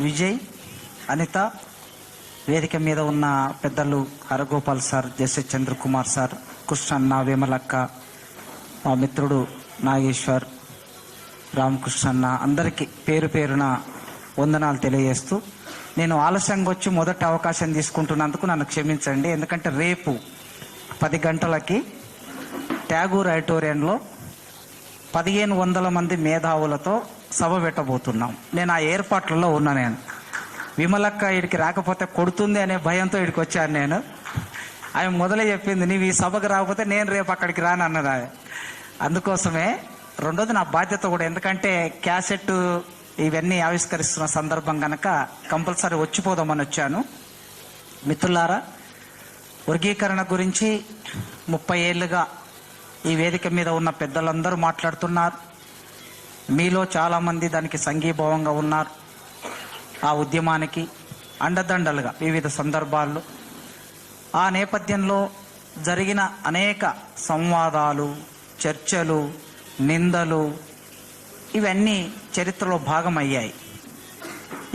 విజయ్ అనిత వేదిక మీద ఉన్న పెద్దలు Haragopal sir justice Chandrakumar sir కృష్ణన్న వేమలక్క మా మిత్రుడు నాగేశ్వర్ రామకృష్ణన్న అందరికీ పేరు పేరున వందనాలు తెలియజేస్తూ నేను ఆలస్యంగా వచ్చి మొదటి అవకాశం తీసుకుంటున్నందుకు నన్ను క్షమించండి. ఎందుకంటే రేపు పది గంటలకి ట్యాగూర్ ఆడిటోరియంలో పదిహేను వందల మంది మేధావులతో సభ పెట్టబోతున్నాం. నేను ఆ ఏర్పాట్లలో ఉన్నా నేను. విమలక్క ఇడికి రాకపోతే కొడుతుంది అనే భయంతో ఇడికి వచ్చాను నేను. ఆమె మొదలే చెప్పింది నీవు ఈ సభకు రాకపోతే నేను రేపు అక్కడికి రాను అన్నది ఆమె. అందుకోసమే రెండోది నా బాధ్యత కూడా ఎందుకంటే క్యాసెట్ ఇవన్నీ ఆవిష్కరిస్తున్న సందర్భం కనుక కంపల్సరీ వచ్చిపోదామని వచ్చాను. మిత్రులారా వర్గీకరణ గురించి ముప్పై ఏళ్ళుగా ఈ వేదిక మీద ఉన్న పెద్దలందరూ మాట్లాడుతున్నారు. మీలో చాలామంది దానికి సంఘీభావంగా ఉన్నారు. ఆ ఉద్యమానికి అండదండలుగా వివిధ సందర్భాల్లో ఆ నేపథ్యంలో జరిగిన అనేక సంవాదాలు చర్చలు నిందలు ఇవన్నీ చరిత్రలో భాగమయ్యాయి.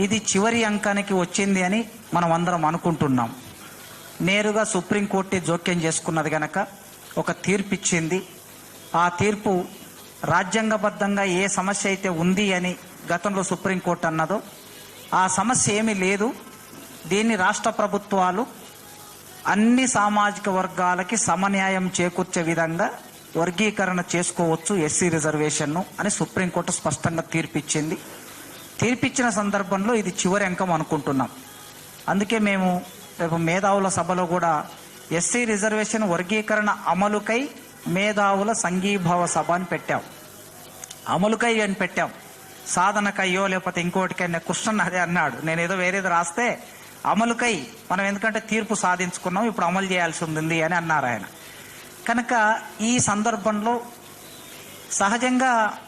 ఇది చివరి అంకానికి వచ్చింది అని మనం అందరం అనుకుంటున్నాం. నేరుగా సుప్రీంకోర్టు జోక్యం చేసుకున్నది గనక ఒక తీర్పు ఇచ్చింది ఆ తీర్పు రాజ్యాంగబద్ధంగా ఏ సమస్య అయితే ఉంది అని గతంలో సుప్రీంకోర్టు అన్నదో ఆ సమస్య ఏమీ లేదు. దీన్ని రాష్ట్ర ప్రభుత్వాలు అన్ని సామాజిక వర్గాలకి సమన్యాయం చేకూర్చే విధంగా వర్గీకరణ చేసుకోవచ్చు ఎస్సీ రిజర్వేషన్ను అని సుప్రీంకోర్టు స్పష్టంగా తీర్పిచ్చింది. తీర్పిచ్చిన సందర్భంలో ఇది చివరి అంకం అనుకుంటున్నాం. అందుకే మేము రేపు మేధావుల సభలో కూడా ఎస్సీ రిజర్వేషన్ వర్గీకరణ అమలుకై మేధావుల సంఘీభావ సభ అని పెట్టాం. అమలుకై అని పెట్టాం. సాధనకయ్యో లేకపోతే ఇంకోటికైనా కృష్ణన్ అదే అన్నాడు. నేను ఏదో వేరేది రాస్తే అమలుకై మనం ఎందుకంటే తీర్పు సాధించుకున్నాం ఇప్పుడు అమలు చేయాల్సి ఉంది అని అన్నారు ఆయన. కనుక ఈ సందర్భంలో సహజంగా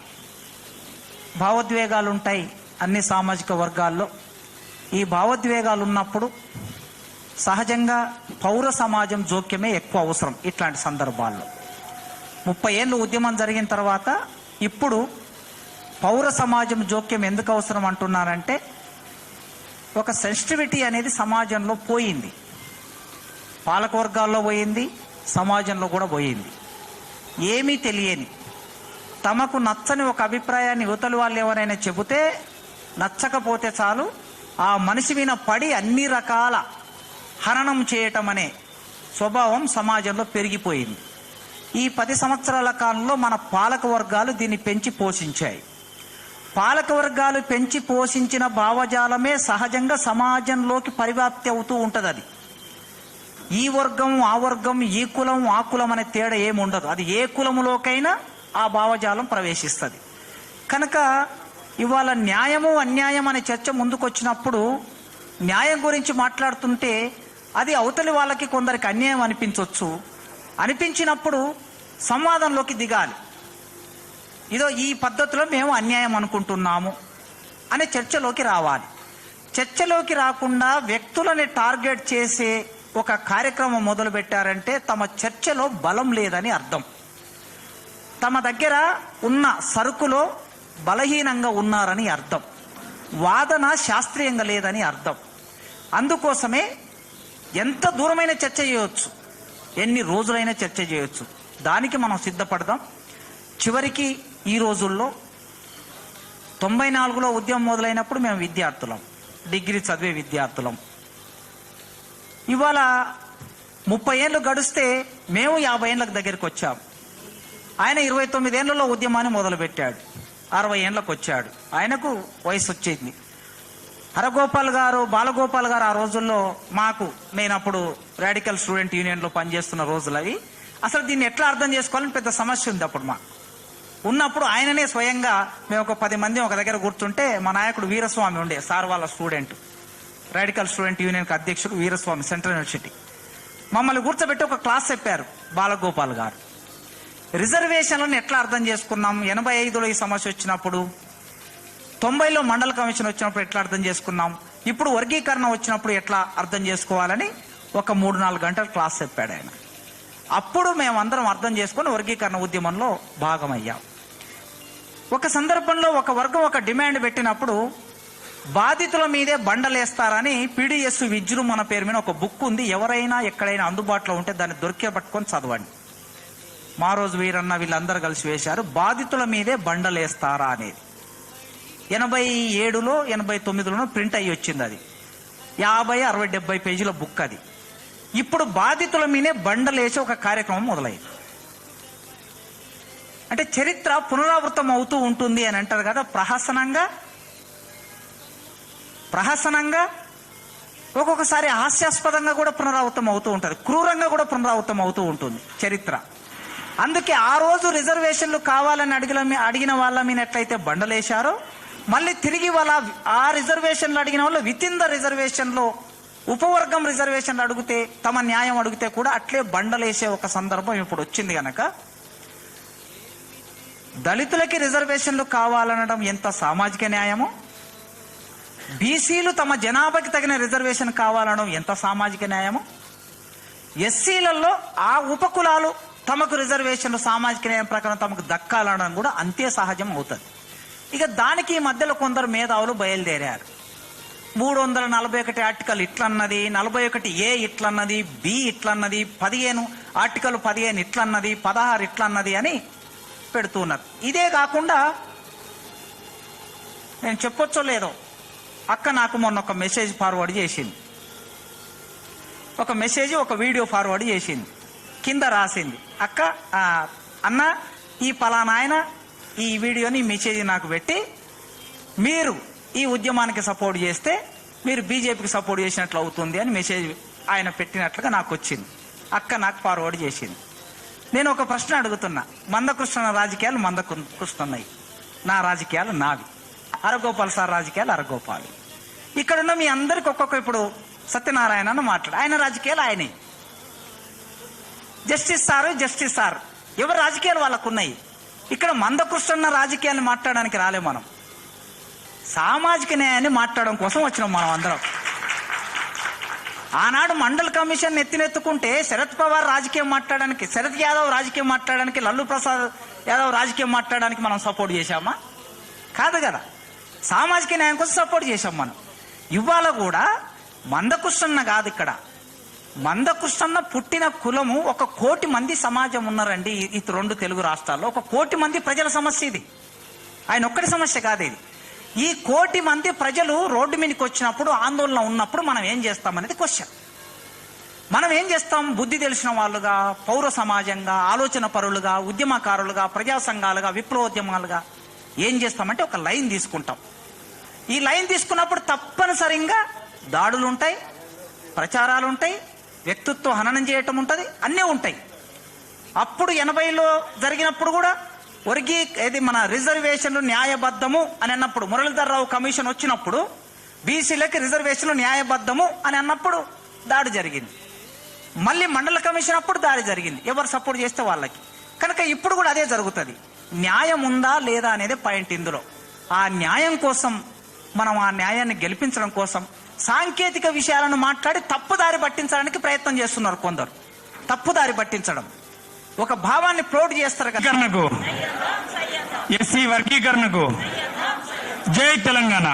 భావోద్వేగాలు ఉంటాయి అన్ని సామాజిక వర్గాల్లో. ఈ భావోద్వేగాలు ఉన్నప్పుడు సహజంగా పౌర సమాజం జోక్యమే ఎక్కువ అవసరం ఇట్లాంటి సందర్భాల్లో. ముప్పై ఏళ్ళు ఉద్యమం జరిగిన తర్వాత ఇప్పుడు పౌర సమాజం జోక్యం ఎందుకు అవసరం అంటున్నారంటే ఒక సెన్సిటివిటీ అనేది సమాజంలో పోయింది. పాలకవర్గాల్లో పోయింది సమాజంలో కూడా పోయింది. ఏమీ తెలియని తమకు నచ్చని ఒక అభిప్రాయాన్ని యువతలు వాళ్ళు ఎవరైనా చెబితే నచ్చకపోతే చాలు ఆ మనిషి మీద పడి అన్ని రకాల హననం చేయటం అనే స్వభావం సమాజంలో పెరిగిపోయింది. ఈ పది సంవత్సరాల కాలంలో మన పాలక వర్గాలు దీన్ని పెంచి పోషించాయి. పాలక వర్గాలు పెంచి పోషించిన భావజాలమే సహజంగా సమాజంలోకి పరివ్యాప్తి అవుతూ ఉంటుంది అది ఈ వర్గం ఆ వర్గం ఈ కులం ఆ కులం అనే తేడా ఏమి ఉండదు. అది ఏ కులములోకైనా ఆ భావజాలం ప్రవేశిస్తుంది. కనుక ఇవాళ న్యాయము అన్యాయం అనే చర్చ ముందుకొచ్చినప్పుడు న్యాయం గురించి మాట్లాడుతుంటే అది అవతలి వాళ్ళకి కొందరికి అన్యాయం అనిపించవచ్చు అనిపించినప్పుడు సంవాదంలోకి దిగాలి. ఇదో ఈ పద్ధతిలో మేము అన్యాయం అనుకుంటున్నాము అనే చర్చలోకి రావాలి. చర్చలోకి రాకుండా వ్యక్తులని టార్గెట్ చేసే ఒక కార్యక్రమం మొదలు పెట్టారంటే తమ చర్చలో బలం లేదని అర్థం. తమ దగ్గర ఉన్న సరుకులో బలహీనంగా ఉన్నారని అర్థం. వాదన శాస్త్రీయంగా లేదని అర్థం. అందుకోసమే ఎంత దూరమైన చర్చ చేయవచ్చు ఎన్ని రోజులైనా చర్చ చేయవచ్చు దానికి మనం సిద్ధపడదాం. చివరికి ఈ రోజుల్లో తొంభై నాలుగులో ఉద్యమం మొదలైనప్పుడు మేము విద్యార్థులం. డిగ్రీ చదివే విద్యార్థులం. ఇవాళ ముప్పై ఏళ్ళు గడిస్తే మేము యాభై ఏళ్ళకి దగ్గరికి వచ్చాం. ఆయన ఇరవై తొమ్మిది ఏళ్ళలో ఉద్యమాన్ని మొదలుపెట్టాడు. అరవై ఏళ్ళకి వచ్చాడు. ఆయనకు వయసు వచ్చింది. హరగోపాల్ గారు బాలగోపాల్ గారు ఆ రోజుల్లో మాకు నేను అప్పుడు రాడికల్ స్టూడెంట్ యూనియన్లో పనిచేస్తున్న రోజులు అవి. అసలు దీన్ని ఎట్లా అర్థం చేసుకోవాలని పెద్ద సమస్య ఉంది అప్పుడు మాకు. ఉన్నప్పుడు ఆయననే స్వయంగా మేము ఒక పది మంది ఒక దగ్గర కూర్చుంటే మా నాయకుడు వీరస్వామి ఉండే సార్ వాళ్ళ స్టూడెంట్. రాడికల్ స్టూడెంట్ యూనియన్కి అధ్యక్షుడు వీరస్వామి సెంట్రల్ యూనివర్సిటీ. మమ్మల్ని కూర్చోబెట్టి ఒక క్లాస్ చెప్పారు బాలగోపాల్ గారు. రిజర్వేషన్లను ఎట్లా అర్థం చేసుకున్నాం? ఎనభై ఐదులో ఈ సమస్య వచ్చినప్పుడు తొంభైలో మండల కమిషన్ వచ్చినప్పుడు ఎట్లా అర్థం చేసుకున్నాం? ఇప్పుడు వర్గీకరణ వచ్చినప్పుడు ఎట్లా అర్థం చేసుకోవాలని ఒక మూడు నాలుగు గంటల క్లాస్ చెప్పాడు ఆయన. అప్పుడు మేమందరం అర్థం చేసుకొని వర్గీకరణ ఉద్యమంలో భాగమయ్యాం. ఒక సందర్భంలో ఒక వర్గం ఒక డిమాండ్ పెట్టినప్పుడు బాధితుల మీదే బండలేస్తారని పీడిఎస్ విజృంభణ పేరు మీద ఒక బుక్ ఉంది. ఎవరైనా ఎక్కడైనా అందుబాటులో ఉంటే దాన్ని దొరికే పట్టుకొని చదవండి. మా రోజు వీరన్న వీళ్ళందరూ కలిసి వేశారు బాధితుల మీదే బండలేస్తారా అనేది. ఎనభై ఏడులో ఎనభై తొమ్మిదిలోనో ప్రింట్ అయ్యి వచ్చింది అది. యాభై అరవై డెబ్బై పేజీల బుక్ అది. ఇప్పుడు బాధితుల మీనే బండలేసి ఒక కార్యక్రమం మొదలైంది. అంటే చరిత్ర పునరావృతం అవుతూ ఉంటుంది అని అంటారు కదా ప్రహసనంగా? ప్రహసనంగా? ఒక్కొక్కసారి హాస్యాస్పదంగా కూడా పునరావృతం అవుతూ ఉంటుంది క్రూరంగా కూడా పునరావృతం అవుతూ ఉంటుంది చరిత్ర. అందుకే ఆ రోజు రిజర్వేషన్లు కావాలని అడిగిన అడిగిన వాళ్ళ మీద ఎట్లయితే బండలేశారో మళ్ళీ తిరిగి వాళ్ళ ఆ రిజర్వేషన్లు అడిగిన వాళ్ళు విత్ ఇన్ ద రిజర్వేషన్లో ఉపవర్గం రిజర్వేషన్లు అడిగితే తమ న్యాయం అడిగితే కూడా అట్లే బండలేసే ఒక సందర్భం ఇప్పుడు వచ్చింది కనుక దళితులకి రిజర్వేషన్లు కావాలనడం ఎంత సామాజిక న్యాయమో? బీసీలు తమ జనాభాకి తగిన రిజర్వేషన్ కావాలనడం ఎంత సామాజిక న్యాయమో? ఎస్సీలలో ఆ ఉపకులాలు తమకు రిజర్వేషన్లు సామాజిక న్యాయం ప్రకారం తమకు దక్కాలనడం కూడా అంతే సహజం అవుతుంది. ఇక దానికి ఈ మధ్యలో కొందరు మేధావులు బయలుదేరారు. మూడు వందల నలభై ఒకటి ఆర్టికల్ ఇట్లన్నది నలభై ఒకటి ఏ ఇట్లన్నది బి ఇట్లన్నది పదిహేను ఆర్టికల్ పదిహేను ఇట్లన్నది పదహారు ఇట్లన్నది అని పెడుతున్నారు. ఇదే కాకుండా నేను చెప్పొచ్చో లేదో అక్క నాకు మొన్న ఒక మెసేజ్ ఫార్వర్డ్ చేసింది. ఒక మెసేజ్ ఒక వీడియో ఫార్వర్డ్ చేసింది. కింద రాసింది. అక్క అన్న ఈ ఫలానాయన ఈ వీడియోని మెసేజ్ నాకు పెట్టి మీరు ఈ ఉద్యమానికి సపోర్ట్ చేస్తే మీరు బీజేపీకి సపోర్ట్ చేసినట్లు అవుతుంది అని మెసేజ్ ఆయన పెట్టినట్లుగా నాకు వచ్చింది. అక్క నాకు ఫార్వర్డ్ చేసింది. నేను ఒక ప్రశ్న అడుగుతున్నా. మందకృష్ణ రాజకీయాలు మందకృష్ణన్నాయి. నా రాజకీయాలు నావి. అరగోపాల్ సార్ రాజకీయాలు అరగోపాల్. ఇక్కడున్న మీ అందరికి ఒక్కొక్క ఇప్పుడు సత్యనారాయణ అని మాట్లాడు. ఆయన రాజకీయాలు ఆయనే. Justice sir justice sir. ఎవరి రాజకీయాలు వాళ్ళకు ఉన్నాయి ఇక్కడ మందకృష్ణ రాజకీయాన్ని మాట్లాడడానికి రాలే మనం. సామాజిక న్యాయాన్ని మాట్లాడడం కోసం వచ్చినాం మనం అందరం. ఆనాడు మండల్ కమిషన్ ఎత్తినెత్తుకుంటే శరద్ పవార్ రాజకీయం మాట్లాడడానికి శరద్ యాదవ్ రాజకీయం మాట్లాడడానికి లల్లు ప్రసాద్ యాదవ్ రాజకీయం మాట్లాడడానికి మనం సపోర్ట్ చేశామా? కాదు కదా. సామాజిక న్యాయం కోసం సపోర్ట్ చేశాం మనం. ఇవాళ కూడా మందకృష్ణ కాదు ఇక్కడ. మందకృష్ణ పుట్టిన కులము ఒక కోటి మంది సమాజం ఉన్నారండి ఈ- రెండు తెలుగు రాష్ట్రాల్లో. ఒక కోటి మంది ప్రజల సమస్య ఇది. ఆయన ఒక్కటి సమస్య కాదు ఇది. ఈ కోటి మంది ప్రజలు రోడ్డు మీదకి వచ్చినప్పుడు ఆందోళన ఉన్నప్పుడు మనం ఏం చేస్తామనేది క్వశ్చన్ మనం ఏం చేస్తాం? బుద్ధి తెలిసిన వాళ్ళుగా పౌర సమాజంగా ఆలోచన పరులుగా ఉద్యమకారులుగా ప్రజా సంఘాలుగా విప్లవోద్యమాలుగా ఏం చేస్తామంటే ఒక లైన్ తీసుకుంటాం. ఈ లైన్ తీసుకున్నప్పుడు తప్పనిసరిగా దాడులు ఉంటాయి ప్రచారాలు ఉంటాయి వ్యక్తిత్వ హననం చేయటం ఉంటుంది అన్నీ ఉంటాయి. అప్పుడు ఎనభైలో జరిగినప్పుడు కూడా వర్గీ ఏది మన రిజర్వేషన్లు న్యాయబద్ధము అని అన్నప్పుడు మురళీధరరావు కమిషన్ వచ్చినప్పుడు బీసీలకి రిజర్వేషన్లు న్యాయబద్ధము అని అన్నప్పుడు దాడి జరిగింది. మళ్ళీ మండల కమిషన్ అప్పుడు దాడి జరిగింది. ఎవరు సపోర్ట్ చేస్తే వాళ్ళకి. కనుక ఇప్పుడు కూడా అదే జరుగుతుంది. న్యాయం ఉందా లేదా అనేది పాయింట్ ఇందులో. ఆ న్యాయం కోసం మనం ఆ న్యాయాన్ని గెలిపించడం కోసం సాంకేతిక విషయాలను మాట్లాడి తప్పుదారి పట్టించడానికి ప్రయత్నం చేస్తున్నారు కొందరు. తప్పుదారి పట్టించడం. ఒక భావాన్ని ప్రోడ్ చేస్తారు వర్గీకరణకు. ఎస్సీ వర్గీకరణకు. జై తెలంగాణ.